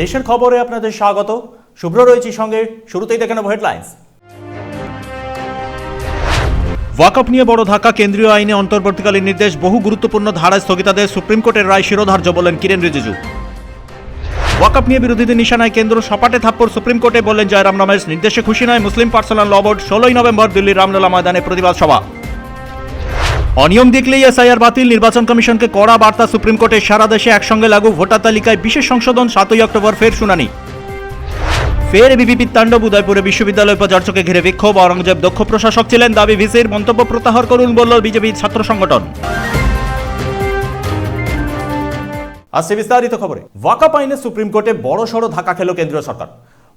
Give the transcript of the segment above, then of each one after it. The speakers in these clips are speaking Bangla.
দেশের খবরে আপনাদের স্বাগত। শুভ্র রয়েছি সঙ্গে, শুরুতেই দেখে নেব হেডলাইন্স ওয়াকআপ নিয়ে বড় ধাক্কা, কেন্দ্রীয় আইনে অন্তর্বর্তীকালীন নির্দেশ, বহু গুরুত্বপূর্ণ ধারায় স্থগিতাদেশ, সুপ্রিম কোর্টের রায় শিরোধার্য বলেন কিরেন রিজিজু। ওয়াকআপ নিয়ে বিরোধীদের নিশানায় কেন্দ্র সপাটে থাপ্পড়, সুপ্রিম কোর্টে বললেন জয়রাম রমেশ, নির্দেশে খুশি নয় মুসলিম পার্সোনাল ল বোর্ড, ষোলোই নভেম্বর দিল্লির রামলালা ময়দানে প্রতিবাদ সভা। অনিয়ম দেখলেই এসআইআর বাতিল। নির্বাচন কমিশনকে কড়া বার্তা। সুপ্রিম কোর্টে সারা দেশে একসঙ্গে লাগু ভোটার তালিকায় বিশেষ সংশোধন, সাতই অক্টোবর, ফের শুনানি। ফের বিপিপির তাণ্ডব। উদয়পুরে বিশ্ববিদ্যালয় উপাচার্যকে ঘিরে বিক্ষোভ। অরঙ্গজেব দক্ষ প্রশাসক ছিলেন। দাবি, ভিসির মন্তব্য প্রত্যাহার করুন বলল বিজেপির ছাত্র সংগঠন। আসছে বিস্তারিত খবরে। ওয়াকাপ আইনে সুপ্রিম কোর্টে বড় সড় ধাক্কা খেল কেন্দ্রীয় সরকার।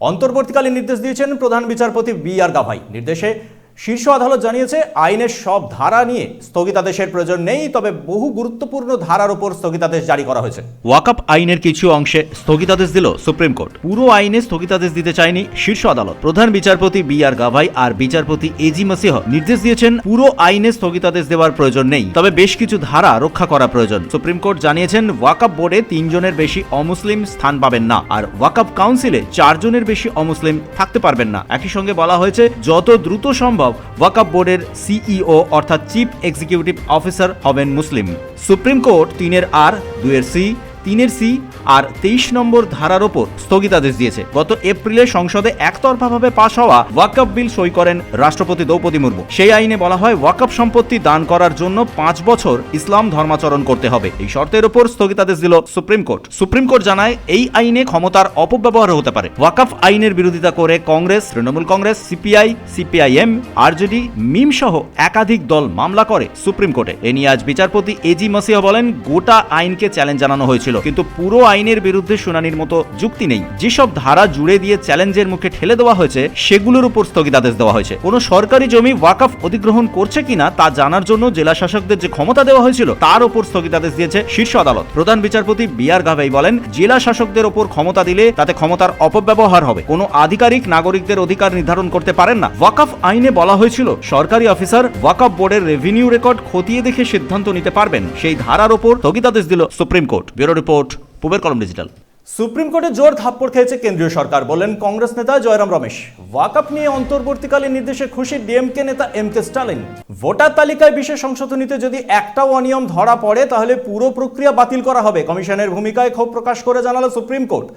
অন্তর্বর্তীকালীন নির্দেশ দিয়েছেন প্রধান বিচারপতি বি আর গাভাই। নির্দেশে শীর্ষ আদালত জানিয়েছে, আইনের সব ধারা নিয়ে স্থগিতাদেশের প্রয়োজন নেই, তবে বহু গুরুত্বপূর্ণ ধারার উপর স্থগিতাদেশ জারি করা হয়েছে। ওয়াকাপ আইনের কিছু অংশে স্থগিতাদেশ দিল সুপ্রিম কোর্ট। পুরো আইনে স্থগিতাদেশ দিতে চায়নি শীর্ষ আদালত। প্রধান বিচারপতি বি আর গাভাই আর বিচারপতি এজি মাসিহ নির্দেশ দিয়েছেন, পুরো আইনে স্থগিতাদেশ দেওয়ার প্রয়োজন নেই, তবে বেশ কিছু ধারা রক্ষা করা প্রয়োজন। সুপ্রিম কোর্ট জানিয়েছেন, ওয়াকআপ বোর্ডে তিনজনের বেশি অমুসলিম স্থান পাবেন না, আর ওয়াকআপ কাউন্সিলে চারজনের বেশি অমুসলিম থাকতে পারবেন না। একই সঙ্গে বলা হয়েছে, যত দ্রুত সম্ভব ওয়াকাপ বোর্ডের সিইও অর্থাৎ চিফ এক্সিকিউটিভ অফিসার হবেন মুসলিম। সুপ্রিম কোর্ট তিনের আর দুয়ের সি তিনের সি আর তেইশ নম্বর ধারার ওপর স্থগিতাদেশ দিয়েছে। গত এপ্রিলে সংসদে একতরফাভাবে পাশ হওয়া ওয়াকআপ বিল সই করেন রাষ্ট্রপতি দ্রৌপদী মুর্মু। সেই আইনে বলা হয় ওয়াকআপ সম্পত্তি দান করার জন্য পাঁচ বছর ইসলাম ধর্মাচরণ করতে হবে। এই শর্তের ওপর স্থগিতাদেশ দিল সুপ্রিম কোর্ট। সুপ্রিম কোর্ট জানায় এই আইনে ক্ষমতার অপব্যবহার হতে পারে। ওয়াকআপ আইনের বিরোধিতা করে Congress, Trinamool Congress, CPI, CPIM, RJD, MIM সহ একাধিক দল মামলা করে সুপ্রিম কোর্টে। এ নিয়ে আজ বিচারপতি এজি মাসিহ বলেন, গোটা আইনকে চ্যালেঞ্জ জানানো হয়েছিল। কিন্তু পুরো আইনের বিরুদ্ধে শুনানির মতো যুক্তি নেই। যেসব ধারা জুড়ে দিয়ে চ্যালেঞ্জের মুখে ঠেলে দেওয়া হয়েছে, সেগুলোর উপর স্থগিতাদেশ দেওয়া হয়েছে। কোনো সরকারি জমি ওয়াকফ অধিগ্রহণ করছে কিনা তা জানার জন্য জেলা শাসকদের যে ক্ষমতা দেওয়া হয়েছিল, তার উপর স্থগিতাদেশ দিয়েছে শীর্ষ আদালত। প্রধান বিচারপতি বি আর গাভাই বলেন, জেলা শাসকদের ওপর ক্ষমতা দিলে তাতে ক্ষমতার অপব্যবহার হবে। কোনো আধিকারিক নাগরিকদের অধিকার নির্ধারণ করতে পারেন না। ওয়াকফ আইনে বলা হয়েছিল, সরকারি অফিসার ওয়াকফ বোর্ডের রেভিনিউ রেকর্ড খতিয়ে দেখে সিদ্ধান্ত নিতে পারবেন। সেই ধারার ওপর স্থগিতাদেশ দিল সুপ্রিম কোর্ট। ব্যুরো রিপোর্ট, পূবের কলম ডিজিটাল। সুপ্রিম কোর্টে জোর থাপ্পড় খেয়েছে কেন্দ্রীয় সরকার, বলেন কংগ্রেস নেতা জয়রাম রমেশ। ওয়াকআপ নিয়ে অন্তর্বর্তীকালীন নির্দেশে খুশি ডিএমকে নেতা এম কে স্টালিন। ভোটার তালিকায় বিশেষ সংশোধনীতে যদি একটাও অনিয়ম ধরা পড়ে, তাহলে পুরো প্রক্রিয়া বাতিল করা হবে। কমিশনের ভূমিকায় ক্ষোভ প্রকাশ করে জানালো সুপ্রিম কোর্ট।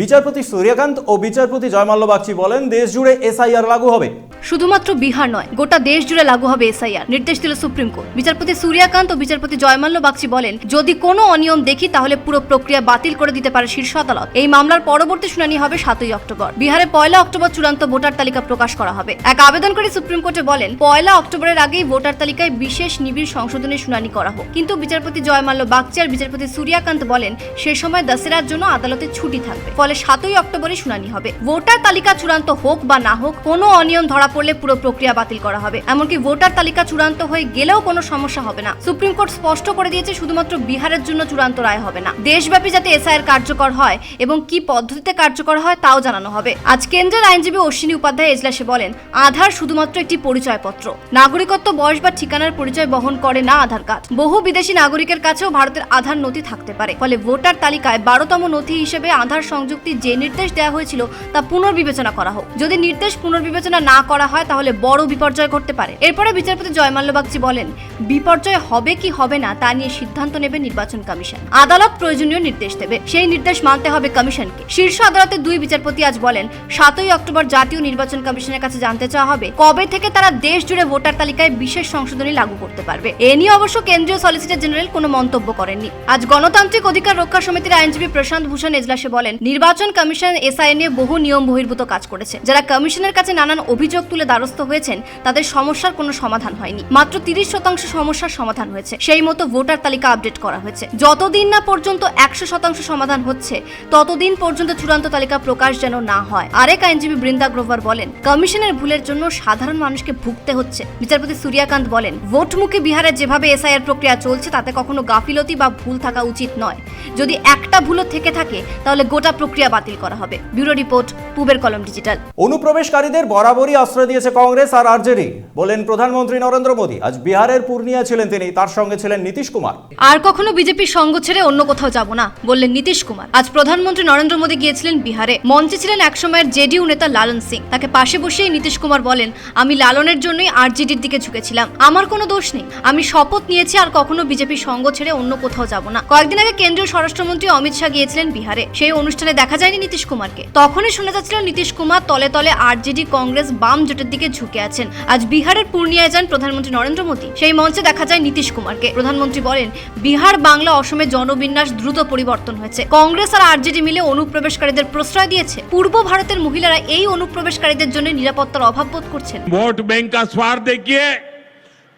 বিচারপতি সূর্যকান্ত ও বিচারপতি জয়মাল্য বাগচি বলেন দেশ জুড়ে এসআইআর লাগু হবে। শুধুমাত্র বিহার নয়, গোটা দেশ জুড়ে লাগু হবে এসআইআর, নির্দেশ দিল সুপ্রিম কোর্ট। বিচারপতি সূর্যকান্ত ও বিচারপতি জয়মাল্য বাগচি বলেন, যদি কোনো অনিয়ম দেখি তাহলে পুরো প্রক্রিয়া বাতিল করে দিতে পারে শীর্ষ আদালত। এই মামলার পরবর্তী শুনানি হবে সাতই অক্টোবর। বিহারে পয়লা অক্টোবর চূড়ান্ত ভোটার তালিকা প্রকাশ করা হবে। এক আবেদনকারী সুপ্রিম কোর্টে বলেন, পয়লা অক্টোবরের আগেই ভোটার তালিকায় বিশেষ নিবিড় সংশোধনের শুনানি করা হোক। কিন্তু বিচারপতি জয়মাল্য বাগচি আর বিচারপতি সূর্যকান্ত বলেন, সে সময় দশেরার জন্য আদালতে ছুটি থাকবে। ফলে সাতই অক্টোবরে শুনানি হবে। ভোটার তালিকা চূড়ান্ত হোক বা না হোক, কোনো অনিয়ম ধরা পড়লে পুরো প্রক্রিয়া বাতিল করা হবে। এমনকি ভোটার তালিকা চূড়ান্ত হয়ে গেলেও কোনো সমস্যা হবে না। সুপ্রিম কোর্ট স্পষ্ট করে দিয়েছে শুধুমাত্র বিহারের জন্য চূড়ান্ত রায় হবে না। দেশব্যাপী যাতে এসআইআর কার্যকর হয় এবং কি পদ্ধতিতে কার্যকর হয় তাও জানানো হবে। আজ কেন্দ্রের আইনজীবী অশ্বিনী উপাধ্যায় এজলাসে বলেন, আধার শুধুমাত্র একটি পরিচয়পত্র। নাগরিকত্ব, বয়স বা ঠিকানার পরিচয় বহন করে না আধার কার্ড। বহু বিদেশি নাগরিকের কাছেও ভারতের আধার নথি থাকতে পারে। ফলে ভোটার তালিকায় বারোতম নথি হিসেবে আধার সংযুক্তি যে নির্দেশ দেওয়া হয়েছিল, তা পুনর্বিবেচনা করা হোক। যদি নির্দেশ পুনর্বিবেচনা না করা হয়, তাহলে বড় বিপর্যয় ঘটতে পারে। এরপরে বিচারপতি জয়মাল্য বাগচি বলেন, বিপর্যয় হবে কি হবে না, তা নিয়ে সিদ্ধান্ত নেবে নির্বাচন কমিশন। আদালত প্রয়োজনীয় নির্দেশ দেবে। সেই নির্দেশ মানতে হবে কমিশনকে। শীর্ষ আদালতের দুই বিচারপতি আজ বলেন, সাতই অক্টোবর জাতীয় নির্বাচন কমিশনের কাছে জানতে চাওয়া হবে কবে থেকে তারা দেশ জুড়ে ভোটার তালিকায় বিশেষ সংশোধনী লাগু করতে পারবে। এ নিয়ে অবশ্য কেন্দ্রীয় সলিসিটর জেনারেল কোনো মন্তব্য করেননি। আজ গণতান্ত্রিক অধিকার রক্ষা সমিতির আইনজীবী প্রশান্ত ভূষণ এজলাসে বলেন নির্বাচন কমিশন এসআই নিয়ে বহু নিয়ম বহির্ভূত কাজ করেছে। যারা কমিশনের কাছে নানান অভিযোগ তুলে দ্বারস্থ হয়েছেন, তাদের সমস্যার কোনো সমাধান হয়নি। মাত্র তিরিশ শতাংশ সমস্যার সমাধান হয়েছে। সেই মতো ভোটার তালিকা আপডেট করা হয়েছে। যতদিন না পর্যন্ত একশো শতাংশ সমাধান হচ্ছে, ততদিন পর্যন্ত চূড়ান্ত তালিকা প্রকাশ যেন না হয়। আরেক আইনজীবী বৃন্দা গ্রোভার বলেন, কমিশনের ভুলের জন্য সাধারণ মানুষকে ভুগতে হচ্ছে। বিচারপতি সূর্যকান্ত বলেন, ভোটমুখী বিহারে যেভাবে এসআইআর প্রক্রিয়া চলছে, তাতে কখনো গাফিলতি বা ভুল থাকা উচিত নয়। যদি একটা ভুলও থেকে থাকে, তাহলে গোটা প্রক্রিয়া বাতিল করা হবে। ব্যুরো রিপোর্ট পুবের কলম ডিজিটাল। অনুপ্রবেশকারীদের বরাবরই আশ্রয় দিয়েছে কংগ্রেস আর আরজেডি। বলেন প্রধানমন্ত্রী নরেন্দ্র মোদী। আজ বিহারের পূর্ণিয়া ছিলেন তিনি তার সঙ্গে ছিলেন নীতিশ কুমার। আর কখনো বিজেপির সঙ্গ ছেড়ে অন্য কোথাও যাব না বললেন নীতিশ কুমার। আজ প্রধানমন্ত্রী নরেন্দ্র মোদী গিয়েছিলেন বিহারে। মঞ্চে ছিলেন একসময়ের জেডিইউ নেতা লালন সিং। তাকে পাশে বসিয়ে নীতিশ কুমার বলেন আমি লালনের জন্যই আরজেডির দিকে ঝুঁকেছিলাম। আমার কোনো দোষ নেই। আমি শপথ নিয়েছি আর কখনো বিজেপির সঙ্গ ছেড়ে অন্য কোথাও যাব না। কয়েকদিন আগে কেন্দ্রীয় স্বরাষ্ট্রমন্ত্রী অমিত শাহ গিয়েছিলেন বিহারে। সেই অনুষ্ঠানে দেখা যায়নি নীতিশ কুমারকে তখনই শোনা যাচ্ছিল নীতিশ কুমার তলে তলে আরজেডি কংগ্রেস বাম জোটের দিকে ঝুঁকে আছেন আজ বিহারের পূর্ণিয়ায় যান প্রধানমন্ত্রী নরেন্দ্র মোদী সেই মঞ্চে দেখা যায় নীতিশ কুমারকে প্রধানমন্ত্রী বলেন বিহার বাংলা অসমে জনবিন্যাস দ্রুত পরিবর্তন হয়েছে কংগ্রেস আর আরজেডি মিলে অনুপ্রবেশকারীদের প্রশ্রয় দিয়েছে পূর্ব ভারতের মহিলারা এই অনুপ্রবেশকারীদের জন্য নিরাপত্তার অভাব বোধ করছেন वोट बैंक का स्वार्थ देखिए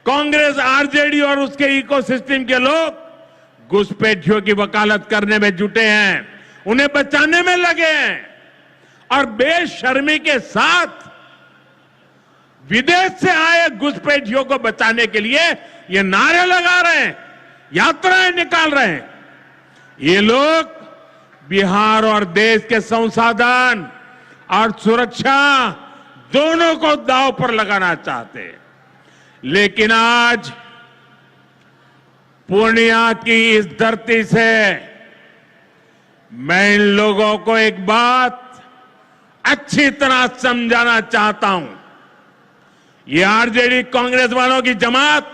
कांग्रेस आरजेडी और उसके इकोसिस्टम के लोग घुसपैठियों की वकालत करने में जुटे हैं उन्हें बचाने में लगे हैं। और बेशर्मी के साथ विदेश से आए घुसपैठियों को बचाने के लिए ये नारे लगा रहे हैं, यात्राएँ निकाल रहे हैं। ये लोग बिहार और देश के संसाधन और सुरक्षा दोनों को दाव पर लगाना चाहते हैं। लेकिन आज पूर्णिया की इस धरती से मैं इन लोगों को एक बात अच्छी तरह समझाना चाहता हूँ। ये आरजेडी कांग्रेस वालों की जमात,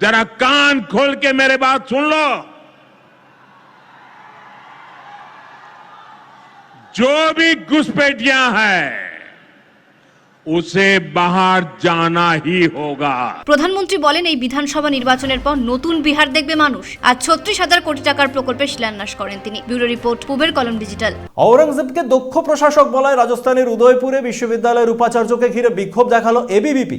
जरा कान खोल के मेरे बात सुन लो। जो भी घुसपैठियाँ हैं উসে বাহার জানা হোগা প্রধানমন্ত্রী বলেন এই বিধানসভা নির্বাচনের পর নতুন বিহার দেখবে মানুষ। আজ ছত্রিশ হাজার কোটি টাকার প্রকল্পের শিলান্যাস করেন তিনি। ব্যুরো রিপোর্ট পুবের কলম ডিজিটাল। ঔরঙ্গজেবকে দক্ষ প্রশাসক বলায় রাজস্থানের উদয়পুরে বিশ্ববিদ্যালয়ের উপাচার্যকে ঘিরে বিক্ষোভ দেখাল এবিবিপি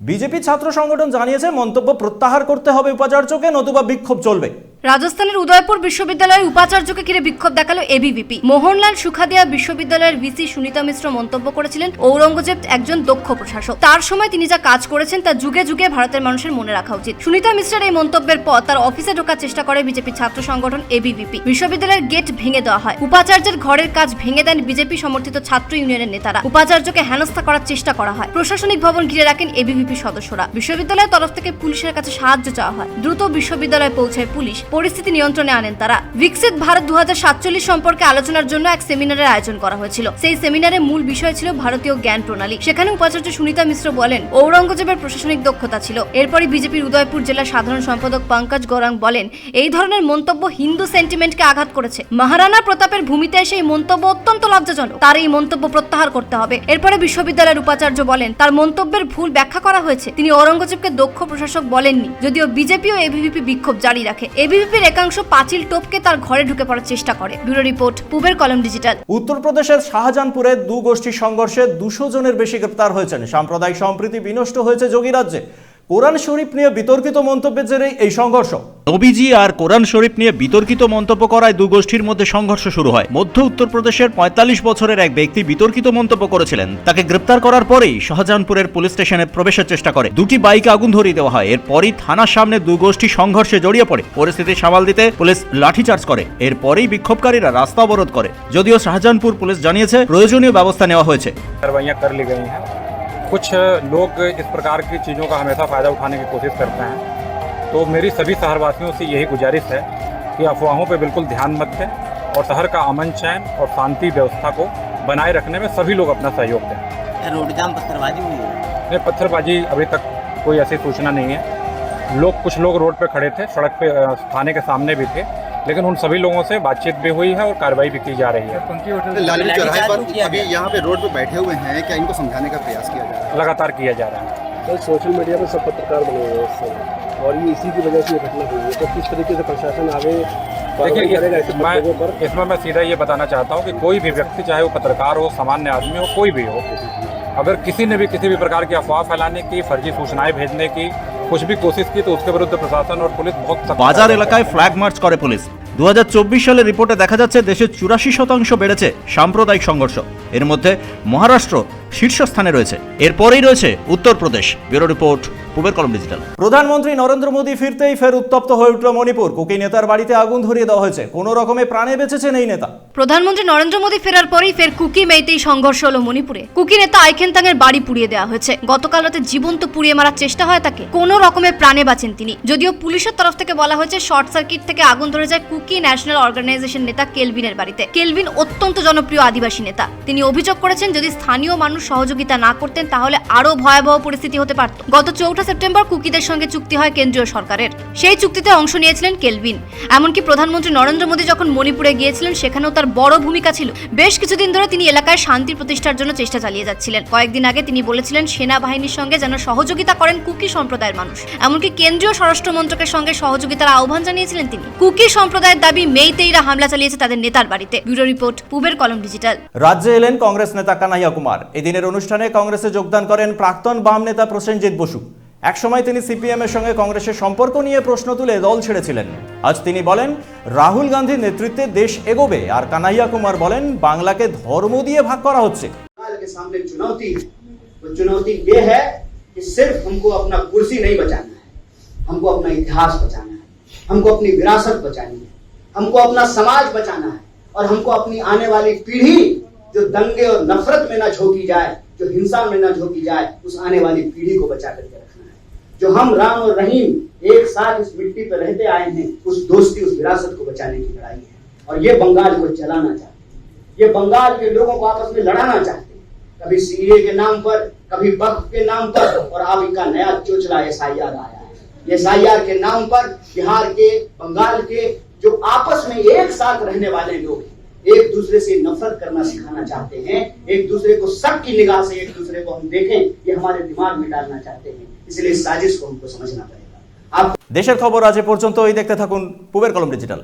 বিজেপি ছাত্র সংগঠন জানিয়েছে মন্তব্য প্রত্যাহার করতে হবে উপাচার্যকে নতুবা বিক্ষোভ চলবে। রাজস্থানের উদয়পুর বিশ্ববিদ্যালয়ের উপাচার্যকে ঘিরে বিক্ষোভ দেখাল এবিভিপি মোহনলাল সুখাদিয়া বিশ্ববিদ্যালয়ের ভিসি সুনিতা মিশ্র মন্তব্য করেছিলেন, ঔরঙ্গজেব একজন দক্ষ প্রশাসক। তার সময় তিনি যা কাজ করেছেন তা যুগে যুগে ভারতের মানুষের মনে রাখা উচিত। সুনিতা মিশ্রের এই মন্তব্যের পর তার অফিসে ঢোকার চেষ্টা করে বিজেপি ছাত্র সংগঠন এবিভিপি বিশ্ববিদ্যালয়ের গেট ভেঙে দেওয়া হয়। উপাচার্যের ঘরের কাজ ভেঙে দেন বিজেপি সমর্থিত ছাত্র ইউনিয়নের নেতারা। উপাচার্যকে হেনস্থা করার চেষ্টা করা হয়। প্রশাসনিক ভবন ঘিরে রাখেন এবিভিপি সদস্যরা। বিশ্ববিদ্যালয়ের তরফ থেকে পুলিশের কাছে সাহায্য চাওয়া হয়। দ্রুত বিশ্ববিদ্যালয়ে পৌঁছায় পুলিশ। পরিস্থিতি নিয়ন্ত্রণে আনেন তারা। বিকশিত ভারত দু হাজার সাতচল্লিশ সম্পর্কে আলোচনার জন্য এক সেমিনারের আয়োজন করা হয়েছিল। সেই সেমিনারে মূল বিষয় ছিল ভারতীয় জ্ঞান প্রণালী। সেখানে উপাচার্য সুনিতা মিশ্র বলেন, ঔরঙ্গজেবের প্রশাসনিক দক্ষতা ছিল। এরপরই বিজেপির উদয়পুর জেলা সাধারণ সম্পাদক পঙ্কজ গৌরাং বলেন, এই ধরনের মন্তব্য হিন্দু সেন্টিমেন্টকে আঘাত করেছে। মহারানা প্রতাপের ভূমিতে এসে এই মন্তব্য অত্যন্ত লজ্জাজনক। তার এই মন্তব্য প্রত্যাহার করতে হবে। এরপরে বিশ্ববিদ্যালয়ের উপাচার্য বলেন, তার মন্তব্যের ভুল ব্যাখ্যা করা হয়েছে। তিনি ঔরঙ্গজেবকে দক্ষ প্রশাসক বলেননি, যদিও বিজেপি ও এবিভিপি বিক্ষোভ জারি রাখে। এবিভিপির একাংশ পাঁচিল টপকে তার ঘরে ঢুকে পড়ার চেষ্টা করে। ব্যুরো রিপোর্ট, পুবের কলম ডিজিটাল। উত্তরপ্রদেশের শাহজাহানপুরে দু গোষ্ঠীর সংঘর্ষে দুশো জনের বেশি গ্রেপ্তার হয়েছেন। সাম্প্রদায়িক সম্প্রীতি বিনষ্ট হয়েছে যোগীরাজ্যে কোরআন শরীফ নিয়ে বিতর্কিত মন্তব্যের জেরেই এই সংঘর্ষ। নবীজি আর কোরআন শরীফ নিয়ে বিতর্কিত মন্তব্য করায় দু গোষ্ঠীর মধ্যে সংঘর্ষ শুরু হয়। মধ্য উত্তরপ্রদেশের পঁয়তাল্লিশ বছরের এক ব্যক্তি বিতর্কিত মন্তব্য করেছিলেন। তাকে গ্রেপ্তার করার পরেই শাহজাহানপুরের পুলিশ স্টেশনে প্রবেশের চেষ্টা করে। দুটি বাইকে আগুন ধরিয়ে দেওয়া হয়। এরপরই থানার সামনে দু গোষ্ঠী সংঘর্ষে জড়িয়ে পড়ে। পরিস্থিতি সামাল দিতে পুলিশ লাঠিচার্জ করে। এরপরেই বিক্ষোভকারীরা রাস্তা অবরোধ করে। যদিও শাহজাহানপুর পুলিশ জানিয়েছে প্রয়োজনীয় ব্যবস্থা নেওয়া হয়েছে। कुछ लोग इस प्रकार की चीज़ों का हमेशा फ़ायदा उठाने की कोशिश करते हैं। तो मेरी सभी शहरवासियों से यही गुजारिश है कि अफवाहों पर बिल्कुल ध्यान मत दें और शहर का अमन चैन और शांति व्यवस्था को बनाए रखने में सभी लोग अपना सहयोग दें। रोड जाम पत्थरबाजी हुई है? नहीं पत्थरबाजी अभी तक कोई ऐसी सूचना नहीं है। लोग कुछ लोग रोड पर खड़े थे सड़क पे थाने के सामने भी थे। लेकिन उन सभी लोगों से बातचीत भी हुई है और कार्रवाई भी की जा रही है। लालू चौराहे पर अभी यहाँ पे रोड पे बैठे हुए हैं क्या इनको समझाने का प्रयास किया जा रहा है? लगातार किया जा रहा है। कल सोशल मीडिया पर सब पत्रकार बने हुए हैं और ये इसी की वजह से ये घटना हुई है। तो किस तरीके से प्रशासन आगे देखिए मैं इसमें मैं सीधा ये बताना चाहता हूँ कि कोई भी व्यक्ति चाहे वो पत्रकार हो सामान्य आदमी हो कोई भी हो अगर किसी ने भी किसी भी प्रकार की अफवाह फैलाने की फर्जी सूचनाएँ भेजने की कुछ भी कोशिश की तो उसके विरुद्ध प्रशासन और पुलिस बहुत सख्त বাজার এলাকায় ফ্ল্যাগ মার্চ করে পুলিশ দু সালের রিপোর্টে দেখা যাচ্ছে দেশের চুরাশি শতাংশ বেড়েছে সাম্প্রদায়িক সংঘর্ষ এর মধ্যে মহারাষ্ট্র শীর্ষস্থানে রয়েছে। এরপরেই রয়েছে উত্তরপ্রদেশ। ব্যুরো রিপোর্ট পুবের কলম ডিজিটাল। প্রধানমন্ত্রী নরেন্দ্র মোদী ফিরতেই ফের উত্তপ্ত হয়ে উঠল মণিপুর। কুকি নেতার বাড়িতে আগুন ধরিয়ে দেওয়া হয়েছে। কোনো রকমে প্রাণে বেঁচেছেন এই নেতা। প্রধানমন্ত্রী নরেন্দ্র মোদী ফেরার পরেই ফের কুকি মেইতেই সংঘর্ষ হলো মণিপুরে। কুকি নেতা আইখেন তাঙের বাড়ি পুড়িয়ে দেওয়া হয়েছে। গতকাল রাতে জীবন্ত পুড়িয়ে মারার চেষ্টা হয় তাকে। কোনো রকমে প্রাণে বাঁচেন তিনি। যদিও পুলিশের তরফ থেকে বলা হয়েছে শর্ট সার্কিট থেকে আগুন ধরে যায় কুকি ন্যাশনাল অর্গানাইজেশন নেতা কেলভিনের বাড়িতে। কেলভিন অত্যন্ত জনপ্রিয় আদিবাসী নেতা। তিনি অভিযোগ করেছেন, যদি স্থানীয় মানুষ সহযোগিতা না করতেন, তাহলে আরও ভয়াবহ পরিস্থিতি হতে পারত। গত চৌঠা সেপ্টেম্বর কুকিদের সঙ্গে চুক্তি হয় কেন্দ্রীয় সরকারের। সেই চুক্তিতে অংশ নিয়েছিলেন কেলভিন। এমনকি প্রধানমন্ত্রী নরেন্দ্র মোদী যখন মণিপুরে গিয়েছিলেন, সেখানেও তার বড় ভূমিকা ছিল। বেশ কিছুদিন ধরে তিনি এলাকায় শান্তি প্রতিষ্ঠার জন্য চেষ্টা চালিয়ে যাচ্ছিলেন। কয়েকদিন আগে তিনি বলেছিলেন, সেনাবাহিনীর সঙ্গে যেন সহযোগিতা করেন কুকি সম্প্রদায়ের মানুষ। এমনকি কেন্দ্রীয় স্বরাষ্ট্র মন্ত্রকের সঙ্গে সহযোগিতার আহ্বান জানিয়েছিলেন তিনি। কুকি সম্প্রদায়ের দাবি, মেইতেইরা হামলা চালিয়েছে তাদের নেতার বাড়িতে। ব্যুরো রিপোর্ট, পুবের কলম ডিজিটাল। রাজ্যে কংগ্রেস নেতা কানাইয়া কুমার এদিনের অনুষ্ঠানে কংগ্রেসে যোগদান করেন প্রাক্তন বাম নেতা প্রসেনজিৎ বসু একসময় তিনি সিপিএম এর সঙ্গে কংগ্রেসের সম্পর্ক নিয়ে প্রশ্ন তুলে দল ছেড়েছিলেন আজ তিনি বলেন রাহুল গান্ধীর নেতৃত্বে দেশ এগোবে আর কানাইয়া কুমার বলেন বাংলাকে ধর্ম দিয়ে ভাগ করা হচ্ছে बंगाल के सामने चुनौती है वो चुनौती ये है कि सिर्फ हमको अपना कुर्सी नहीं बचाना है हमको अपना इतिहास बचाना है हमको अपनी विरासत बचानी है हमको अपना समाज बचाना है और हमको अपनी आने वाली पीढ़ी जो दंगे और नफरत में ना झोंकी जाए, जो हिंसा में ना झोंकी जाए, उस आने वाली पीढ़ी को बचा करके रखना है। जो हम राम और रहीम एक साथ इस मिट्टी पर रहते आए हैं, उस दोस्ती, उस विरासत को बचाने की लड़ाई है। और ये बंगाल को जलाना चाहते हैं। ये बंगाल के लोगों को आपस में लड़ाना चाहते हैं। कभी सीए के नाम पर, कभी वक्फ के नाम पर, और अब इनका नया चोचला एस आया है। एस के नाम पर बिहार के, बंगाल के, जो आपस में एक साथ रहने वाले लोग हैं एक दूसरे से नफरत करना सिखाना चाहते हैं एक दूसरे को शक की निगाह से एक दूसरे को हम देखें ये हमारे दिमाग में डालना चाहते हैं इसलिए इस साजिश को हमको समझना पड़ेगा आप দেশের খবর আজ এ পর্যন্ত এই দেখতে থাকুন পুবের কলম ডিজিটাল